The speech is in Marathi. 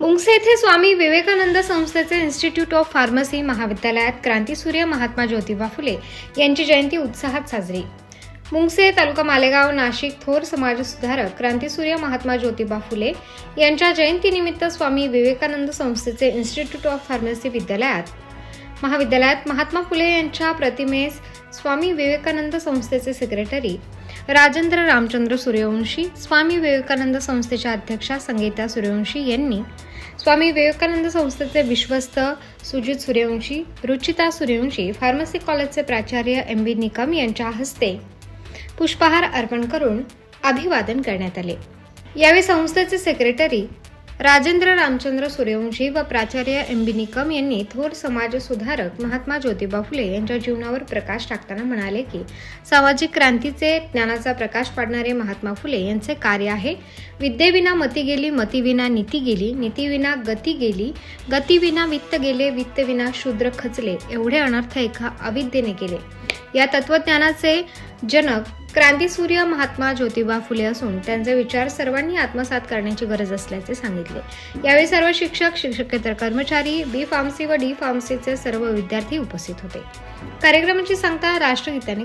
मुंगसे येथे स्वामी विवेकानंद संस्थेचे इन्स्टिट्यूट ऑफ फार्मसी महाविद्यालयात क्रांतीसूर्य महात्मा ज्योतिबा फुले यांची जयंती उत्साहात साजरी. मुंगसे तालुका मालेगाव नाशिक थोर समाजसुधारक क्रांतीसूर्य महात्मा ज्योतिबा फुले यांच्या जयंतीनिमित्त स्वामी विवेकानंद संस्थेचे इन्स्टिट्यूट ऑफ फार्मसी विद्यालयात महाविद्यालयात महात्मा फुले यांच्या प्रतिमेस स्वामी विवेकानंद संस्थेचे सेक्रेटरी राजेंद्र रामचंद्र सूर्यवंशी स्वामी विवेकानंद संस्थेच्या अध्यक्षा संगीता सूर्यवंशी यांनी स्वामी विवेकानंद संस्थेचे विश्वस्त सुजित सूर्यवंशी रुचिता सूर्यवंशी फार्मसी कॉलेजचे प्राचार्य एम बी निकम यांच्या हस्ते पुष्पहार अर्पण करून अभिवादन करण्यात आले. यावेळी संस्थेचे सेक्रेटरी राजेंद्र रामचंद्र सूर्यवंशी व प्राचार्य एम बी निकम यांनी थोर समाज सुधारक महात्मा ज्योतिबा फुले यांच्या जीवनावर प्रकाश टाकताना म्हणाले की सामाजिक क्रांतीचे ज्ञानाचा प्रकाश पाडणारे महात्मा फुले यांचे कार्य आहे. विद्येविना मती गेली मतीविना नीती गेली नीतीविना गती गेली गतीविना वित्त गेले वित्तविना शूद्र खचले एवढे अनर्थ एका अविद्येने केले. या तत्वज्ञानाचे जनक क्रांतीसूर्य महात्मा ज्योतिबा फुले असून त्यांचे विचार सर्वांनी आत्मसात करण्याची गरज असल्याचे सांगितले. यावेळी सर्व शिक्षक शिक्षकेतर कर्मचारी बी फार्मसी व डी फार्मसीचे सर्व विद्यार्थी उपस्थित होते. कार्यक्रमाची सांगता राष्ट्रगीताने